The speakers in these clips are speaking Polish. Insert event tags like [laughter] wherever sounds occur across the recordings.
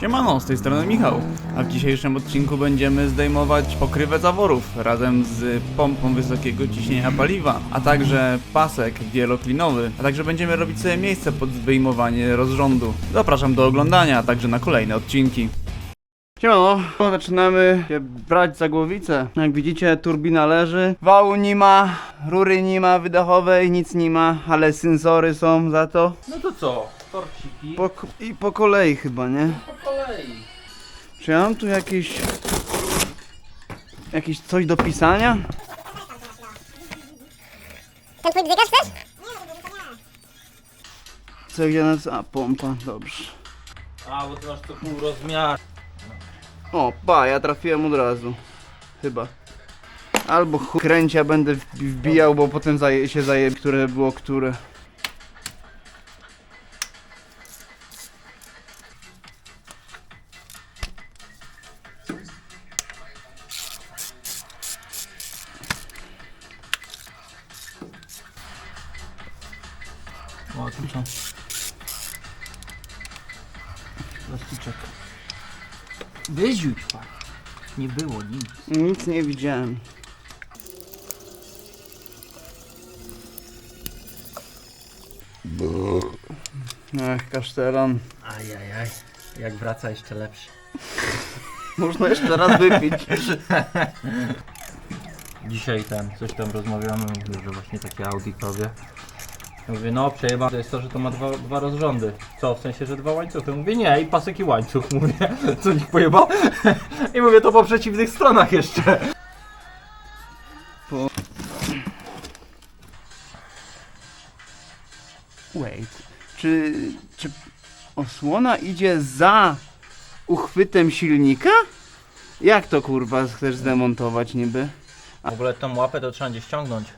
Siemano, z tej strony Michał, a w dzisiejszym odcinku będziemy zdejmować pokrywę zaworów razem z pompą wysokiego ciśnienia paliwa, a także pasek wieloklinowy, a także będziemy robić sobie miejsce pod wyjmowanie rozrządu. Zapraszam do oglądania, a także na kolejne odcinki. Siemano, zaczynamy się brać za głowicę. Jak widzicie, turbina leży, wału nie ma, rury nie ma wydechowej, nic nie ma, ale sensory są za to. No to co? Torciki Po, I po kolei chyba, nie? po kolei. Czy ja mam tu jakieś... Jakieś coś do pisania? Ten twój bzygasz też? Co gdzie nas... A, pompa, dobrze. A, bo ty masz to pół rozmiar. O, pa, ja trafiłem od razu. Chyba. Albo kręcia będę wb- wbijał, bo potem zaje, się zaje, które było które. Wyziuć pan. Nie było nic. Nic nie widziałem. Ech, kasztelan. Ajajaj. Jak wraca jeszcze lepszy. [laughs] Można jeszcze raz wypić. [laughs] Dzisiaj ten, coś tam rozmawiamy, że właśnie takie auditowie. Mówię, no przejeba to jest to, że to ma dwa, dwa rozrządy. Co, w sensie, że dwa łańcuchy? Mówię, nie, i pasek i łańcuch, [laughs] mówię. Co, nikt pojebał? [laughs] I mówię, to po przeciwnych stronach jeszcze. Wait. Czy, czy osłona idzie za uchwytem silnika? Jak to kurwa chcesz zdemontować niby? W ogóle tą łapę to trzeba gdzieś ściągnąć.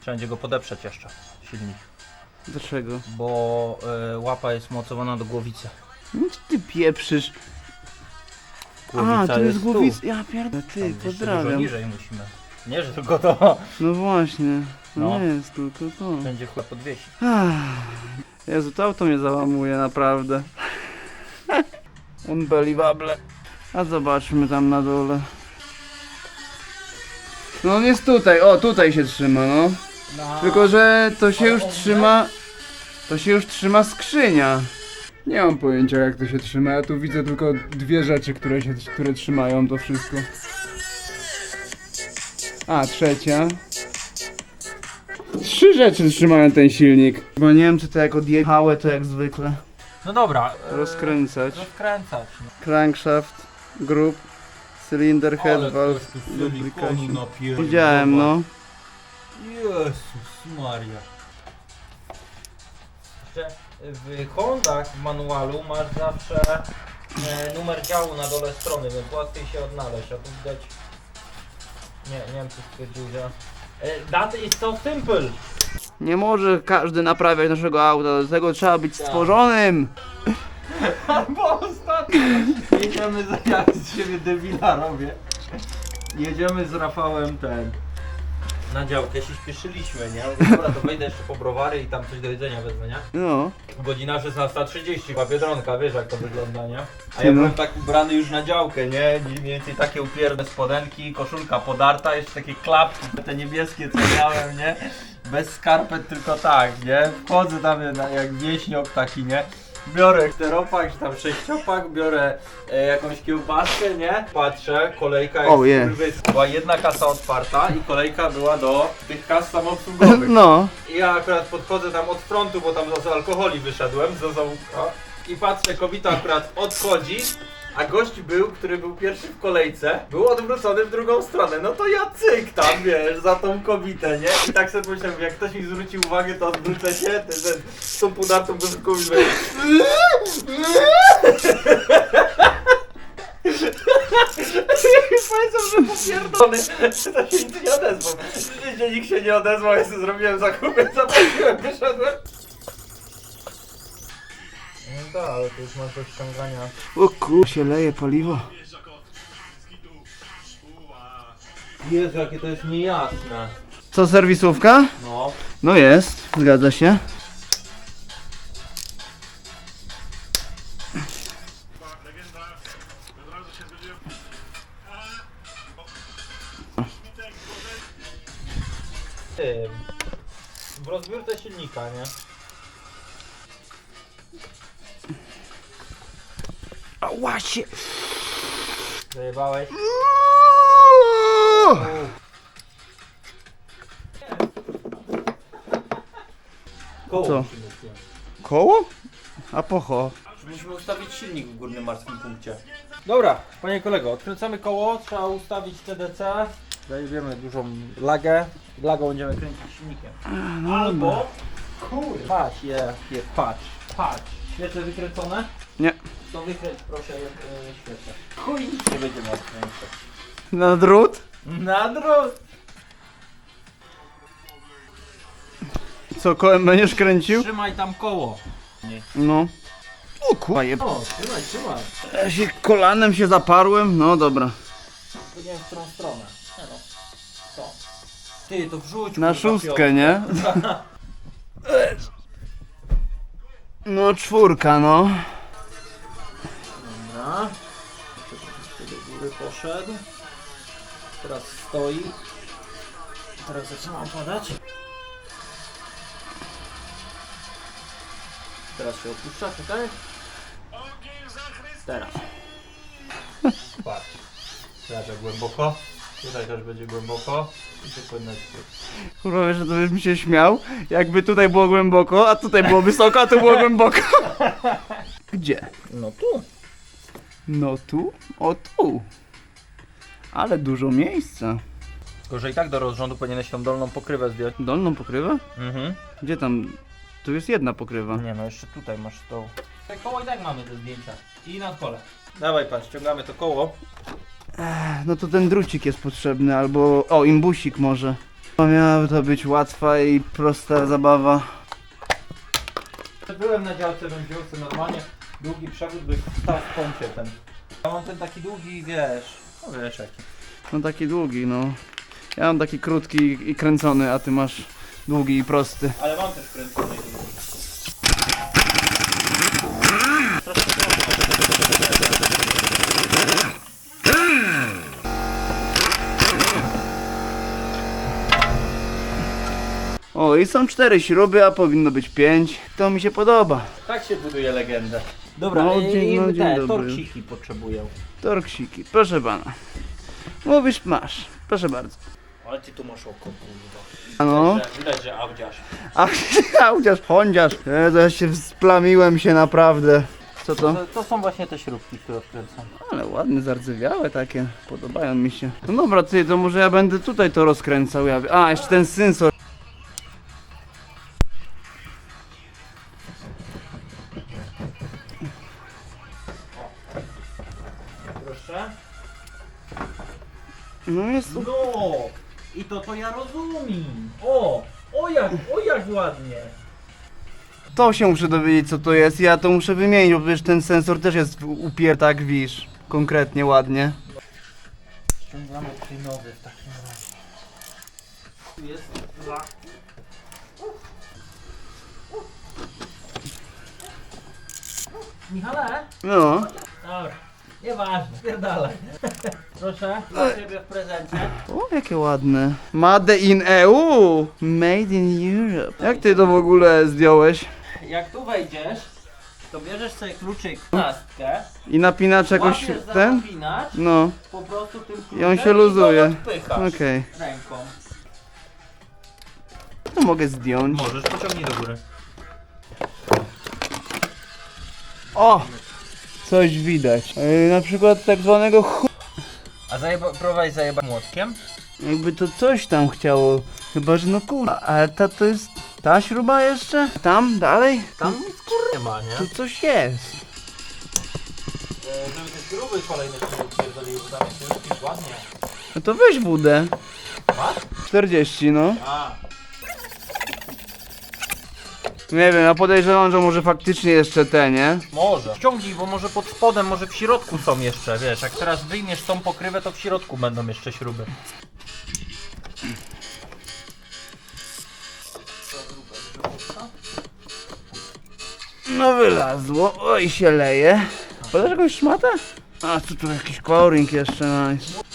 Trzeba będzie go podeprzeć jeszcze, silnik. Dlaczego? Bo y, łapa jest mocowana do głowicy. No co ty pieprzysz? Głowica A, to jest tu. głowica. Ja pierdolę, Tam ty, jeszcze Dużo pozdrawiam. niżej musimy. Nie, że tylko to No właśnie. No, No. nie jest tylko to. będzie chyba podwiesić. Ach, Jezu, to auto mnie załamuje naprawdę. Unbelievable. A zobaczmy tam na dole. No on jest tutaj, o tutaj się trzyma, no. Tylko, że to się już trzyma. To się już trzyma skrzynia. Nie mam pojęcia jak to się trzyma. Ja tu widzę tylko dwie rzeczy, które się które trzymają to wszystko. A, trzecia. Trzy rzeczy trzymają ten silnik. Bo nie wiem czy to jak odjechałe to jak zwykle. No dobra. e, Rozkręcać. Rozkręcać. No. Crankshaft, group, cylinder, head valve. lubrication. Widziałem no. Jezus Maria. W Hondach w manualu masz zawsze e, numer działu na dole strony, więc łatwiej się odnaleźć, a tu widać... Nie, nie wiem czy stwierdził, że... E, that is so simple! Nie może każdy naprawiać naszego auta, do tego trzeba być Tak. stworzonym. Bo ostatnio jedziemy za jak z siebie debila robię. Jedziemy z Rafałem ten. Na działkę się śpieszyliśmy, nie? Mówię, Dobra, to wejdę jeszcze po browary i tam coś do jedzenia wezmę, nie? No. Godzina 16.30, chyba Biedronka, wiesz jak to wygląda, nie? A ja no. byłem tak ubrany już na działkę, nie? Mniej więcej takie upierne spodenki, koszulka podarta, jeszcze takie klapki, te niebieskie co miałem, nie? Bez skarpet, tylko tak, nie? Wchodzę tam na- jak wieśniok taki, nie? Biorę czteropak, czy tam sześciopak, biorę e, jakąś kiełbaskę, nie? Patrzę, kolejka jak Oh, yeah. skurwys. Była jedna kasa otwarta i kolejka była do tych kas samoobsługowych. No. I ja akurat podchodzę tam od frontu, bo tam z alkoholi wyszedłem, z zaułka. I patrzę, kobieta akurat odchodzi, a gość był, który był pierwszy w kolejce, był odwrócony w drugą stronę. No to ja cyk tam, wiesz, za tą kobietę, nie? I tak sobie pomyślałem, jak ktoś mi zwróci uwagę, to odwrócę się, ten, ten, z tą podartą koszulką i mówię... Powiedział, że popierdolony, to się nic nie odezwał. Nikt się nie odezwał, ja sobie zrobiłem zakupy, [laughs] zapłaciłem, wyszedłem. No tak, ale to już masz do ściągania. O kur... się leje paliwo. Jezu, jakie to jest niejasne. Co, serwisówka? No. No jest, zgadza się. Tym. W rozbiórce silnika, nie? A łasie! Zajebałeś. Koło Co? musimy zdjąć. Koło? A pocho. Musimy ustawić silnik w górnym martwym punkcie. Dobra, panie kolego, odkręcamy koło, trzeba ustawić TDC. Zajebiemy dużą lagę. Lagą będziemy kręcić silnikiem. Albo... Kurde. Patrz, je, je, patrz, patrz. Świece wykręcone? Nie. To wykręć proszę yy, świece. Chuj, nie będziemy odkręcać. Na drut? Na drut! Co, kołem będziesz kręcił? Trzymaj tam koło. No. O kurwa, jeb... O, trzymaj, trzymaj. Ja się kolanem się zaparłem, no dobra. Nie wiem w którą stronę. Nie no. To. Ty, to wrzuć Na kurwa, szóstkę, nie? [laughs] No czwórka, no. Góry poszedł. Teraz stoi. Teraz zaczynam padać. Teraz się opuszcza, czekaj. Teraz. Patrz. Teraz jak głęboko. Tutaj też będzie głęboko. I powinno być. Kurwa, wiesz, że to bym się śmiał, jakby tutaj było głęboko, a tutaj było wysoko, a tu było głęboko. [laughs] Gdzie? No tu. No tu? O tu. Ale dużo miejsca. Tylko, że i tak do rozrządu powinieneś tą dolną pokrywę zdjąć. Dolną pokrywę? Mhm. Gdzie tam? Tu jest jedna pokrywa. Nie no, jeszcze tutaj masz to. Te koło i tak mamy do zdjęcia. I na kole. Dawaj pan, ściągamy to koło. No to ten drucik jest potrzebny, albo... O, imbusik może. To miała to być łatwa i prosta zabawa. Byłem na działce wędziłce normalnie. Długi przewód by stał w kącie ten. Ja mam ten taki długi, wiesz. No wiesz jaki. No taki długi, no. Ja mam taki krótki i kręcony, a ty masz długi i prosty. Ale mam też kręcony długi. O, i są cztery śruby, a powinno być pięć. To mi się podoba. Tak się buduje legendę. Dobra, No, i, dzień- no, dzień te dobry. torciki potrzebują. Torksiki, proszę pana. Mówisz, masz. Proszę bardzo. Ale ty tu masz oko, kurwa. No. Widać, że- audziasz. A [laughs] chociaż. Jezu, ja się splamiłem się naprawdę. Co to? To, to są właśnie te śrubki, które odkręcam. Ale ładne, zardzewiałe takie. Podobają mi się. No dobra, ty, to może ja będę tutaj to rozkręcał. Ja... A, jeszcze ten sensor. Jest. No! I to to ja rozumiem. O! O jak, o jak ładnie. To się muszę dowiedzieć, co to jest. Ja to muszę wymienić, bo przecież ten sensor też jest upier tak, wisz. Konkretnie, ładnie. Ściągamy klinowy w takim razie. Tu jest dwa. Michale? No. Dobra. Nieważne, pierdalaj. Proszę, dla ciebie w prezencie. O, jakie ładne. Made in EU. Made in Europe. Jak ty to w ogóle zdjąłeś? Jak tu wejdziesz, to bierzesz sobie kluczyk nastkę, I napinacz jakoś łapiesz za ten? napinacz, No, po prostu tym kluczem I on się luzuje. I go odpychasz okej. ręką. To mogę zdjąć. Możesz, pociągnij do góry. O! Coś widać. Yy, na przykład tak zwanego ch... A zajeba, próbowałeś zajebać młotkiem? Jakby to coś tam chciało. Chyba, że no kurwa, ale ta to jest... Ta śruba jeszcze? Tam? Dalej? Tam nic kur... nie ma, nie? Tu coś jest. E, żeby te śruby kolejne się nie upierdoliły, tam jest już ładnie. No to weź. Masz? 40, no. A, Nie wiem, ja podejrzewam, że może faktycznie jeszcze te, nie? może. Ściągnij, bo może pod spodem, może w środku są jeszcze, wiesz, jak teraz wyjmiesz tą pokrywę, to w środku będą jeszcze śruby. No wylazło. Oj, się leje. Podasz jakąś szmatę? A, tu, tu jakiś coring jeszcze, nice.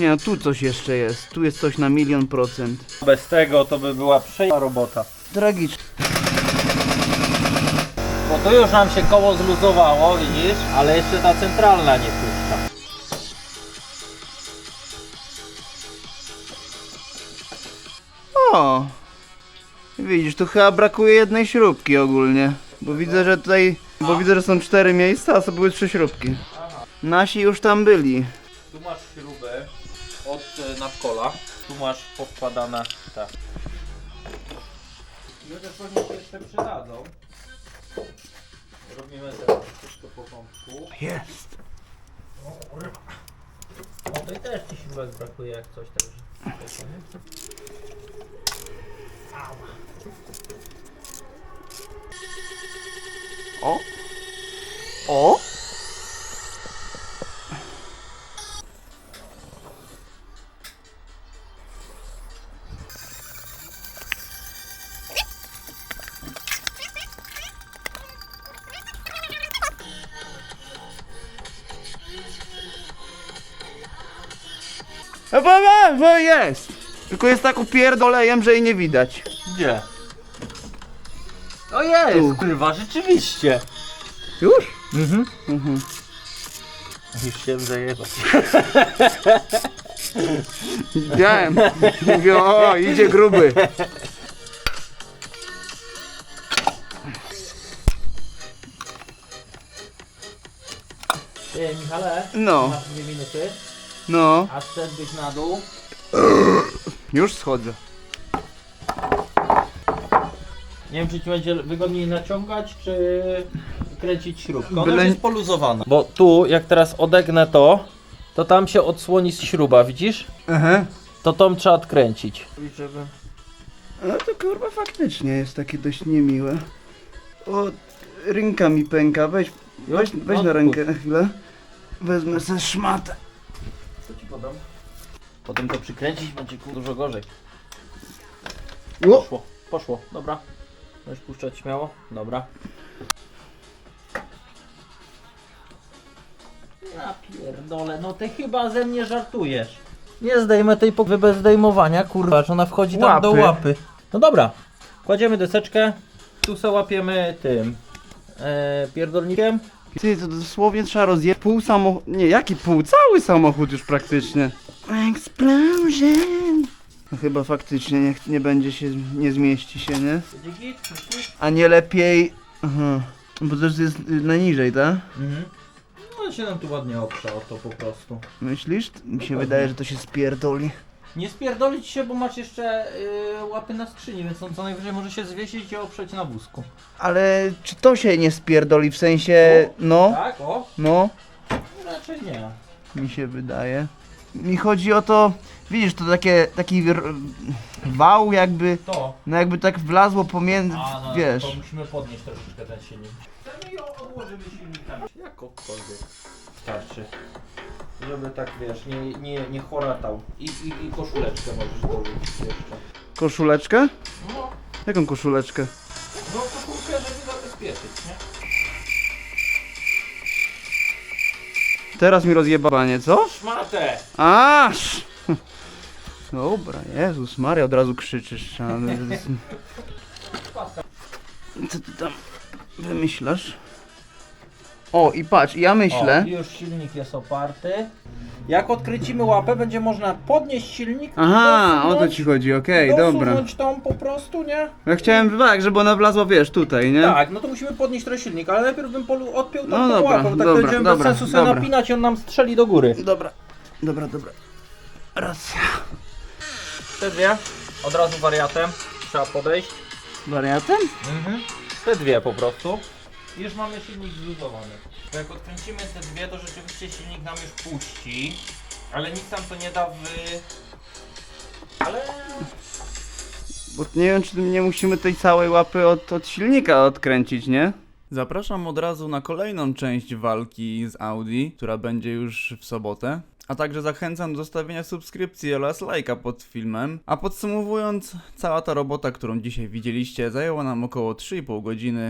Nie no, tu coś jeszcze jest. Tu jest coś na milion procent. Bez tego to by była przejęta robota. Tragicznie. Bo tu już nam się koło zluzowało, widzisz? Ale jeszcze ta centralna nie puszcza. O! Widzisz, tu chyba brakuje jednej śrubki ogólnie. Bo widzę, że tutaj... Bo widzę, że są cztery miejsca, a są były trzy śrubki. Nasi już tam byli. Tu masz śrubę od e, nadkola. Tu masz powkładane te. I chociaż pewnie się jeszcze przydadzą. Robimy teraz wszystko po kątku. Jest. O, tutaj też ci śrubek brakuje jak coś także. O! O! No bo, bo, bo jest! Tylko jest tak upierdolejem, że jej nie widać. Gdzie? O jest! Tu. Kurwa, rzeczywiście! Już? Mhm. Mhm. Już się zajebać. Widziałem. Mówię, o, idzie gruby. Ty, Michale, No, masz dwie minuty, no. a zszedłbyś na dół. Już schodzę. Nie wiem, czy ci będzie wygodniej naciągać, czy kręcić śrubkę. Ona Byle- już jest poluzowana. Bo tu, jak teraz odegnę to, to tam się odsłoni śruba, widzisz? Aha. To tą trzeba odkręcić. No to kurwa faktycznie jest takie dość niemiłe. O, ręka mi pęka, weź, weź, weź No, na rękę na chwilę. Wezmę sobie szmatę. Podam? Potem to przykręcić będzie dużo gorzej. Poszło, poszło, dobra. Możesz puszczać śmiało? Dobra. Ja pierdolę, no ty chyba ze mnie żartujesz. Nie zdejmę tej pokwy bez zdejmowania, kurwa, ona wchodzi tam do Łapy. łapy. No dobra, kładziemy deseczkę, tu se łapiemy tym e, pierdolnikiem. Ty, to dosłownie trzeba rozjechać pół samochód, nie, jaki pół? Cały samochód już praktycznie. Explosion. No chyba faktycznie nie, nie będzie się, nie zmieści się, nie? A nie lepiej... Aha. Bo to jest y, na niżej, tak? Mhm. No się nam tu ładnie oprze o to po prostu. Myślisz? Mi się wydaje, że to się spierdoli. Nie spierdolić się, bo masz jeszcze y, łapy na skrzyni, więc on co najwyżej może się zwiesić i oprzeć na wózku. Ale czy to się nie spierdoli w sensie, no, Tak? O? no, Raczej nie. mi się wydaje. Mi chodzi o to, widzisz, to takie, taki r- wał jakby, To. no jakby tak wlazło pomiędzy, A, no, wiesz. to musimy podnieść troszeczkę ten silnik. No i odłożymy silnikami. Jakokolwiek. Starczy. Żeby tak, wiesz, nie, nie, nie choratał. I, i, I koszuleczkę możesz dołożyć jeszcze. Koszuleczkę? No, Jaką koszuleczkę? no koszulkę, żeby zabezpieczyć, nie? Teraz mi rozjebanie, co? Szmatę! Aż! [laughs] Dobra, Jezus Maria, od razu krzyczysz. [laughs] Co ty tam wymyślasz? O, i patrz, ja myślę... O, już silnik jest oparty. Jak odkręcimy łapę, będzie można podnieść silnik. Aha, o to dosunąć- ci chodzi, okej, dobra. dosunąć tą po prostu, nie? Ja chciałem tak, żeby ona wlazła, wiesz, tutaj, nie? Tak, no to musimy podnieść trochę silnik, ale najpierw bym polu odpiął tą No tą dobra, łapę, bo tak dobra, będziemy dobra, bez sensu sobie dobra. napinać i on nam strzeli do góry. Dobra, dobra, dobra. Racja. Te dwie, od razu wariatem, trzeba podejść. Wariatem? Mhm. Te dwie po prostu. Już mamy silnik zluzowany. Bo jak odkręcimy te dwie, to rzeczywiście silnik nam już puści, ale nic nam to nie da w... Ale... Bo nie wiem, czy nie musimy tej całej łapy od, od silnika odkręcić, nie? Zapraszam od razu na kolejną część walki z Audi, która będzie już w sobotę. A także zachęcam do zostawienia subskrypcji oraz lajka pod filmem. A podsumowując, cała ta robota, którą dzisiaj widzieliście, zajęła nam około 3,5 godziny.